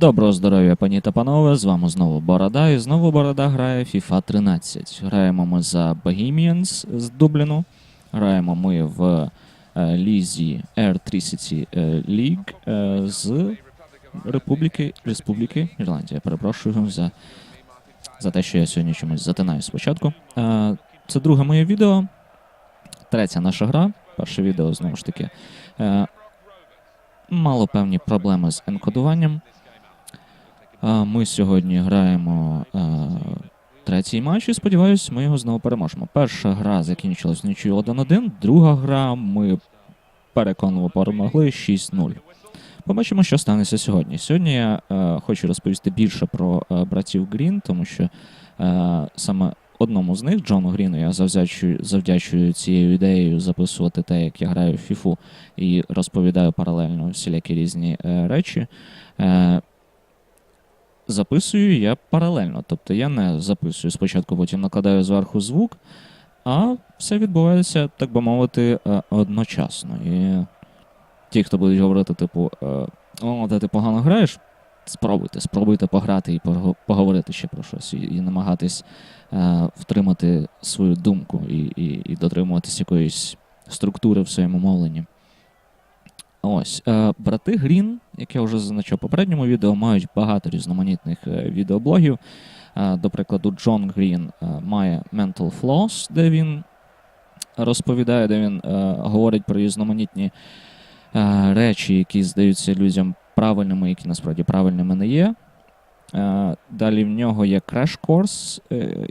Доброго здоров'я, пані та панове. З вами знову Борода. І знову Борода грає FIFA 13. Граємо ми за Bohemians з Дубліну. Граємо ми в е, лізі Air Tricity е, League е, з Республіки, Республіки Ірландія. Перепрошую за, за те, що я сьогодні чомусь затинаю спочатку. Це друге моє відео. Третя наша гра. Перше відео знову ж таки. Мало певні проблеми з енкодуванням. Ми сьогодні граємо е, третій матч і сподіваюсь, ми його знову переможемо. Перша гра закінчилась нічою 1-1, друга гра ми переконливо перемогли 6-0. Побачимо, що станеться сьогодні. Сьогодні я е, хочу розповісти більше про е, братів Грін, тому що е, саме одному з них, Джону Гріну, я завдячую, завдячую цією ідеєю записувати те, як я граю в фіфу і розповідаю паралельно всілякі різні е, речі. Е, записую я паралельно. Тобто я не записую спочатку, потім накладаю зверху звук, а все відбувається, так би мовити, е, одночасно. І ті, хто будуть говорити, типу, е, о, де ти погано граєш, спробуйте, спробуйте пограти і пого- поговорити ще про щось, і, і намагатись е, втримати свою думку і, і, і дотримуватись якоїсь структури в своєму мовленні. Ось, е, брати Грін, як я вже зазначав попередньому відео, мають багато різноманітних е, відеоблогів. Е, до прикладу, Джон Грін має Mental Floss, де він розповідає, де він говорить про різноманітні речі, які здаються людям правильними, які насправді правильними не є. Далі в нього є Crash Course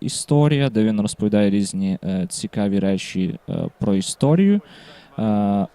історія, де він розповідає різні цікаві речі про історію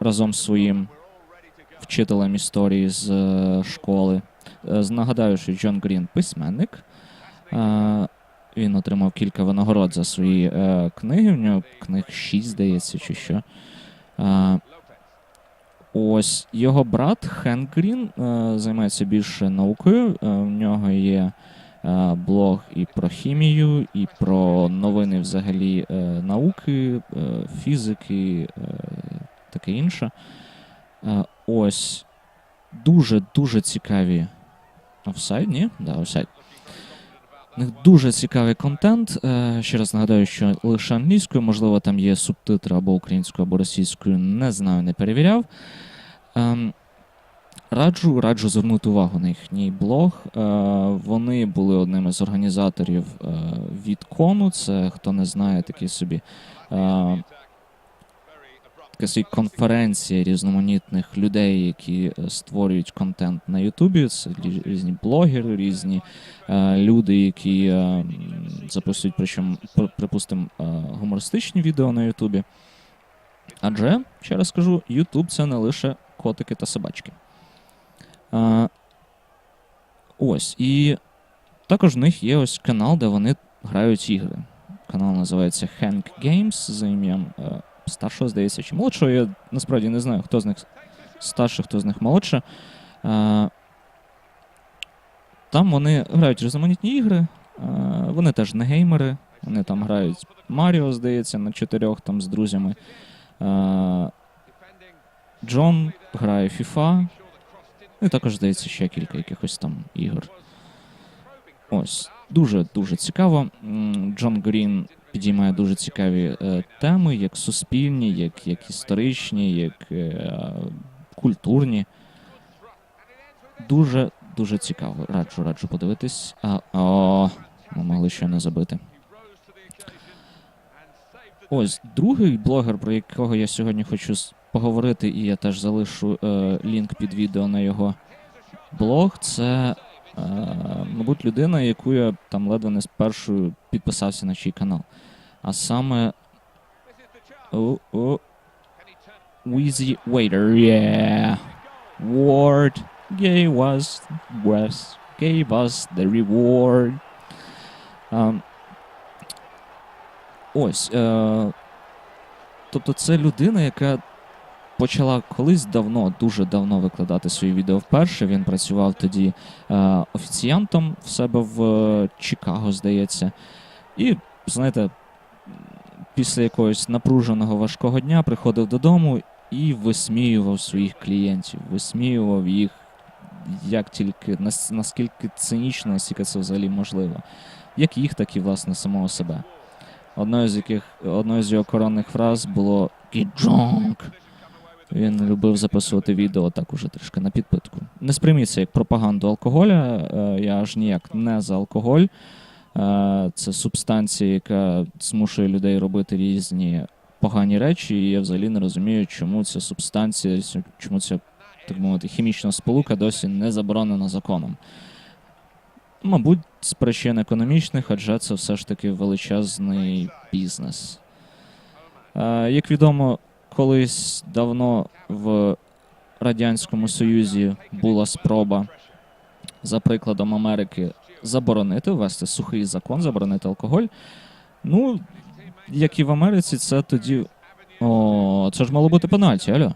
разом з своїм вчителем історії з е, школи. Е, Нагадаю, що Джон Грін письменник. Е, Він отримав кілька винагород за свої книги. В нього книг 6, здається, чи що. Ось його брат Хен Грін займається більше наукою. В нього є блог і про хімію, і про новини взагалі науки, фізики, таке інше. Е, ось дуже-дуже цікаві. Офсайд, ні? Да, офсайд. У них дуже цікавий контент. Е, ще раз нагадаю, що лише англійською, можливо, там є субтитри або українською, або російською. Не знаю, не перевіряв. Ем, раджу, раджу звернути увагу на їхній блог. Е, вони були одним з організаторів е, від Кону. Це хто не знає, такий собі. Собі конференція різноманітних людей, які е, створюють контент на Ютубі. Це різні блогери, різні е, люди, які е, записують, причому, при- припустимо, е, гумористичні відео на Ютубі. Адже, ще раз скажу, Ютуб це не лише котики та собачки. Е, ось. І також в них є ось канал, де вони грають ігри. Канал називається Hank Games за ім'ям е, старшого, здається, чи молодшого. Я насправді не знаю, хто з них старший, хто з них молодше. Там вони грають різноманітні ігри. Вони теж не геймери. Вони там грають Маріо, здається, на чотирьох там з друзями. Джон грає FIFA. Ну і також, здається, ще кілька якихось там ігор. Ось. Дуже дуже цікаво. Джон Грін підіймає дуже цікаві е, теми, як суспільні, як, як історичні, як е, культурні. Дуже дуже цікаво. Раджу, раджу подивитись. А, о, ми могли ще не забити. Ось другий блогер, про якого я сьогодні хочу поговорити, і я теж залишу е, лінк під відео на його блог. Це, мабуть, людина, яку я там ледве не спершу підписався на чий канал. А саме. О, Waiter, yeah. Ward gave us, was, gave us the reward. Um, ось. Е, тобто це людина, яка почала колись давно, дуже давно викладати свої відео вперше. Він працював тоді е, офіціантом в себе в е, Чикаго, здається. І, знаєте, після якогось напруженого важкого дня приходив додому і висміював своїх клієнтів, висміював їх як тільки наскільки цинічно, наскільки це взагалі можливо. Як їх, так і власне самого себе. Одною з яких одною з його коронних фраз було «Get drunk». Він любив записувати відео так уже трішки на підпитку. Не сприйміть це як пропаганду алкоголя. е, Я аж ніяк не за алкоголь. Е, Це субстанція, яка змушує людей робити різні погані речі, і я взагалі не розумію, чому ця субстанція, чому ця, так мовити, хімічна сполука досі не заборонена законом. Мабуть, з причин економічних, адже це все ж таки величезний бізнес. Е, Як відомо, колись давно в Радянському Союзі була спроба, за прикладом Америки, заборонити, ввести сухий закон, заборонити алкоголь. Ну, як і в Америці, це тоді. О, це ж мало бути пенальті, алло.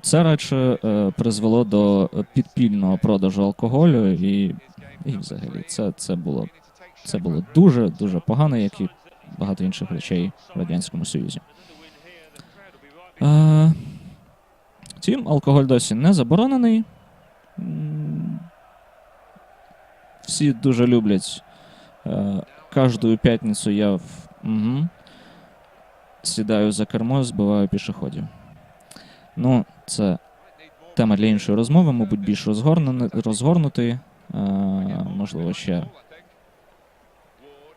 Це радше е, призвело до підпільного продажу алкоголю, і, і взагалі це, це було це було дуже дуже погано, як і багато інших речей в Радянському Союзі. Е, втім, алкоголь досі не заборонений. Всі дуже люблять. Е, кожну п'ятницю я угу, сідаю за кермо, збиваю пішоходів. Ну, це тема для іншої розмови, мабуть, більш розгорнутої. Е, можливо, ще,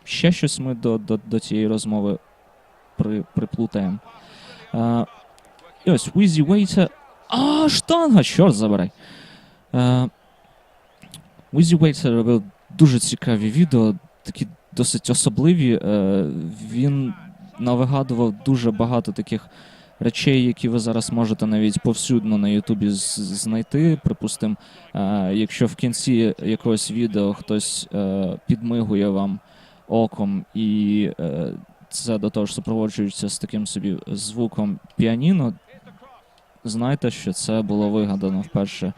ще щось ми до, до, до цієї розмови при, приплутаємо. І ось Wheezy Waiter. А, штанга! Чорт забирай. Е, Wheezy Waiter робив дуже цікаві відео, такі досить особливі. Е, він навигадував дуже багато таких речей, які ви зараз можете навіть повсюдно на Ютубі знайти. Припустимо, е, якщо в кінці якогось відео хтось підмигує вам оком і це до того ж супроводжується з таким собі звуком піаніно, знайте, що це було вигадано вперше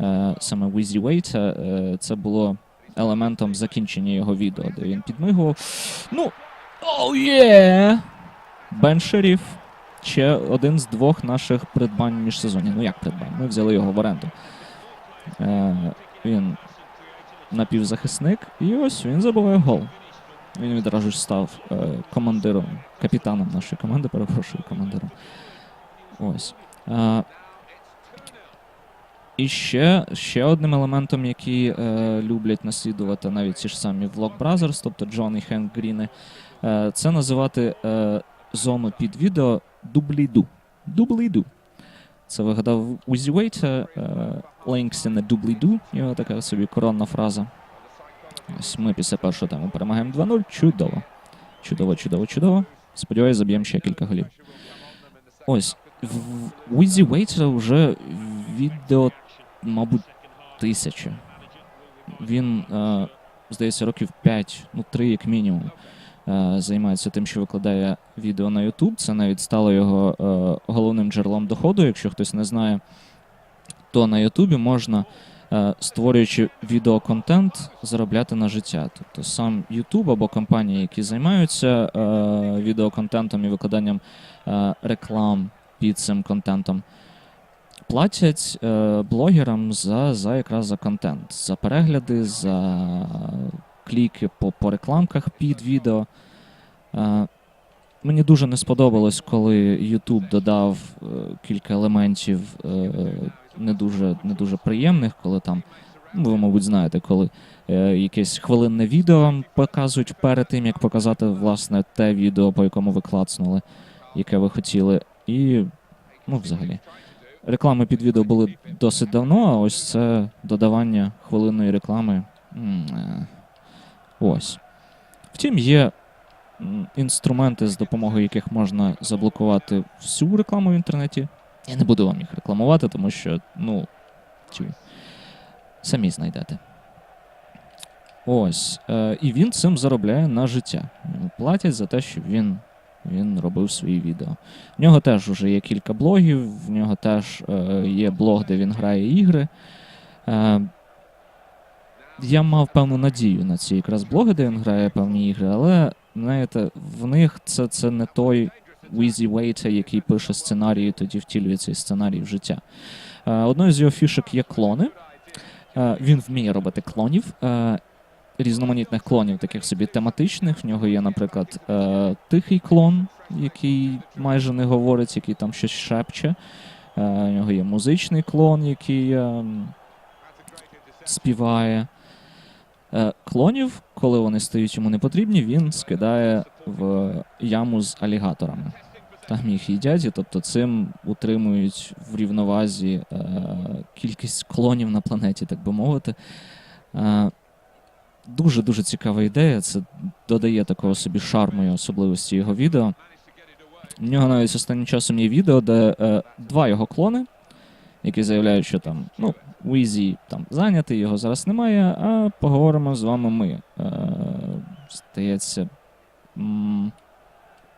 е, саме Waiter. Е, це було елементом закінчення його відео, де він підмигував. Ну, оу є! Бен Шеріф. Ще один з двох наших придбань міжсезонні. Ну як придбань? Ми взяли його в оренду. Е, він напівзахисник, і ось він забуває гол. Він відразу ж став е, командиром, капітаном нашої команди, перепрошую, командиром. Ось. Е, і ще, ще одним елементом, який е, люблять наслідувати навіть ті ж самі Vlog Brothers, тобто Джон і Хенк Гріни, е, це називати е, зону під відео дубліду. Дубліду. Це вигадав Узі Вейт, е, Links in a його така собі коронна фраза. Ось ми після першого тайму перемагаємо 2-0. Чудово. Чудово, чудово, чудово. Сподіваюсь, заб'ємо ще кілька голів. Ось. В Візі Вейтера вже відео, мабуть, тисяча. Він, е, здається, років 5, ну 3 як мінімум, е, займається тим, що викладає відео на YouTube. Це навіть стало його е, головним джерелом доходу. Якщо хтось не знає, то на YouTube можна, е, створюючи відеоконтент, заробляти на життя. Тобто сам YouTube або компанії, які займаються е, відеоконтентом і викладанням е, реклам під цим контентом, платять е, блогерам за, за якраз за контент, за перегляди, за кліки по, по рекламках під відео. Е, Мені дуже не сподобалось, коли YouTube додав е, кілька елементів е, не, дуже, не дуже приємних, коли там, ну, ви, мабуть, знаєте, коли е, якесь хвилинне відео вам показують перед тим, як показати власне те відео, по якому ви клацнули, яке ви хотіли. І, ну, взагалі. Реклами під відео були досить давно, а ось це додавання хвилинної реклами. е, Ось. Втім, є інструменти, з допомогою яких можна заблокувати всю рекламу в інтернеті. Я не буду вам їх рекламувати, тому що, ну, тю, самі знайдете. Ось. Е, і він цим заробляє на життя. Платять за те, щоб він, він робив свої відео. В нього теж вже є кілька блогів, в нього теж е, є блог, де він грає ігри. Е, я мав певну надію на ці якраз блоги, де він грає певні ігри, але знаєте, в них це, це не той Wheezy Waiter, який пише сценарії, тоді втілює цей сценарій в життя. Е, Одною з його фішок є клони. Е, Він вміє робити клонів. Різноманітних клонів, таких собі тематичних. В нього є, наприклад, е, тихий клон, який майже не говорить, який там щось шепче. Е, У нього є музичний клон, який е, співає. Е, Клонів, коли вони стають йому не потрібні, він скидає в яму з алігаторами. Там їх їдять, і тобто цим утримують в рівновазі е, кількість клонів на планеті, так би мовити. Е, Дуже-дуже цікава ідея. Це додає такого собі шарму і особливості його відео. У нього навіть останнім часом є відео, де е, два його клони, які заявляють, що там, ну, Уізі там зайнятий, його зараз немає, а поговоримо з вами ми. Е, здається, м,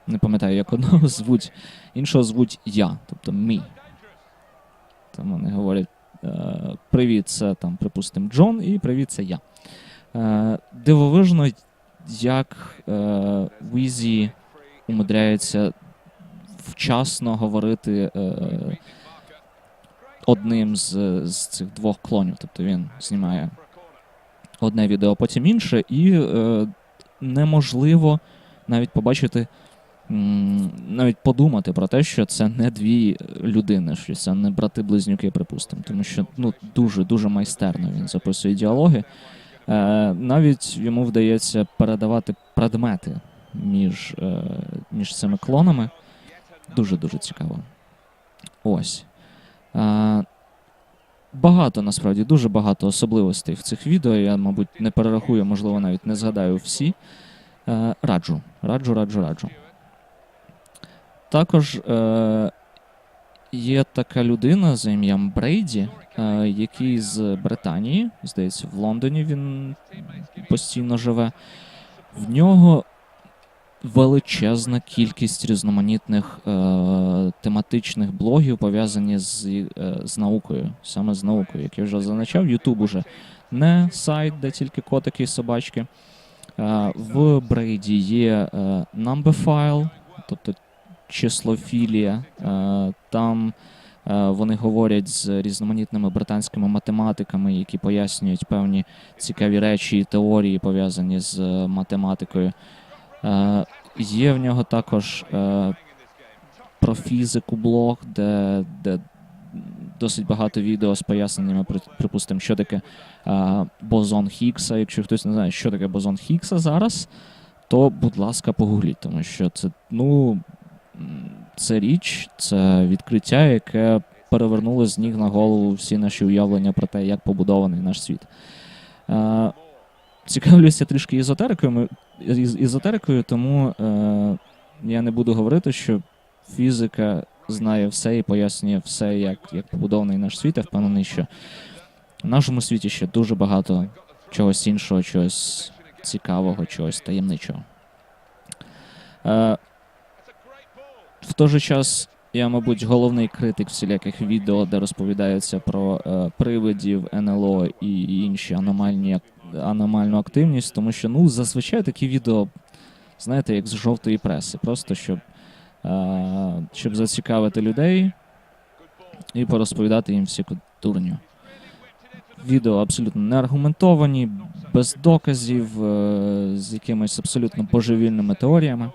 не пам'ятаю, як одного звуть, іншого звуть я, тобто мій. Там вони говорять: е, привіт, це там, припустимо, Джон, і привіт, це я. Е, дивовижно, як е, Візі умудряється вчасно говорити е, одним з, з цих двох клонів. Тобто він знімає одне відео, потім інше, і е, неможливо навіть побачити, навіть подумати про те, що це не дві людини, що це не брати-близнюки, припустимо. Тому що ну, дуже-дуже майстерно він записує діалоги. Е, навіть йому вдається передавати предмети між, е, між цими клонами. Дуже-дуже цікаво. Ось. Е, багато насправді, дуже багато особливостей в цих відео. Я, мабуть, не перерахую, можливо, навіть не згадаю всі. Раджу, раджу, раджу, раджу. Також є така людина за ім'ям Брейді, е, який з Британії, здається, в Лондоні він постійно живе. В нього величезна кількість різноманітних е, тематичних блогів, пов'язані з, е, з наукою, саме з наукою. Як я вже зазначав, Ютуб уже не сайт, де тільки котики і собачки. Е, в Брейді є е, numberphile, тобто числофілія. Е, там е, вони говорять з різноманітними британськими математиками, які пояснюють певні цікаві речі і теорії, пов'язані з е, математикою. Є в нього також про фізику блог, де, де досить багато відео з поясненнями, при- припустимо, що таке бозон Хіггса. Якщо хтось не знає, що таке бозон Хіггса зараз, то, будь ласка, погугліть, тому що це, ну, це річ, це відкриття, яке перевернуло з ніг на голову всі наші уявлення про те, як побудований наш світ. Е, цікавлюся трішки езотерикою, ми- із- ізотерикою, тому е, я не буду говорити, що фізика знає все і пояснює все, як, як побудований наш світ. Я впевнений, що в нашому світі ще дуже багато чогось іншого, чогось цікавого, чогось таємничого. Е, в той же час я, мабуть, головний критик всіляких відео, де розповідається про е, привидів, НЛО і інші аномальні, аномальну активність, тому що ну, зазвичай такі відео, знаєте, як з жовтої преси, просто щоб, е, щоб зацікавити людей і порозповідати їм всяку дурню. Відео абсолютно не аргументовані, без доказів, е, з якимись абсолютно божевільними теоріями.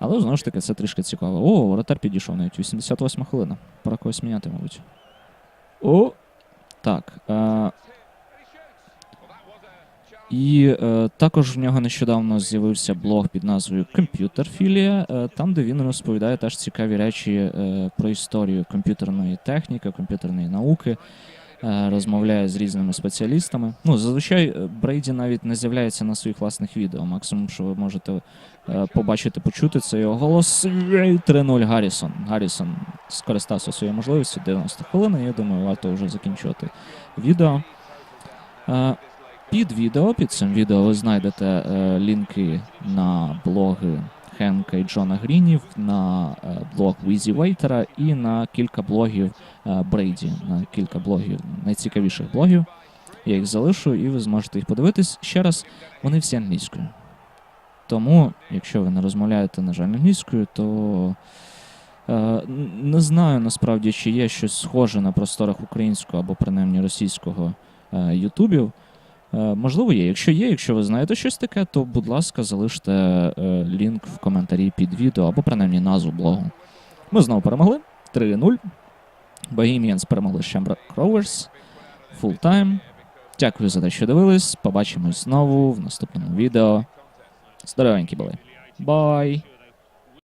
Але знову ж таки, це трішки цікаво. О, воротар підійшов навіть 88 хвилина. Пора когось міняти, мабуть. О! Так. Е, і е, також в нього нещодавно з'явився блог під назвою Комп'ютерфілія, е, там, де він розповідає теж цікаві речі е, про історію комп'ютерної техніки, комп'ютерної науки, е, розмовляє з різними спеціалістами. Ну, зазвичай е, Брейді навіть не з'являється на своїх власних відео. Максимум, що ви можете е, побачити, почути, це його голос 3-0 Гаррісон. Гаррісон скористався своєю можливістю 90 хвилин. Я думаю, варто вже закінчувати відео. Під відео, під цим відео ви знайдете лінки на блоги Хенка і Джона Грінів, на е, блог Візі Вейтера і на кілька блогів е, Брейді, на кілька блогів, найцікавіших блогів. Я їх залишу, і ви зможете їх подивитись. Ще раз, вони всі англійською. Тому, якщо ви не розмовляєте, на жаль, англійською, то Е, Не знаю насправді, чи є щось схоже на просторах українського або принаймні російського е, ютубів. Е, Можливо, є. Якщо є, якщо ви знаєте щось таке, то будь ласка, залиште е, лінк в коментарі під відео або принаймні назву блогу. Ми знову перемогли 3-0. Bohemians перемогли Shamrock Rovers. Full time. Дякую за те, що дивились. Побачимось знову в наступному відео. Здоровенькі були. Бай!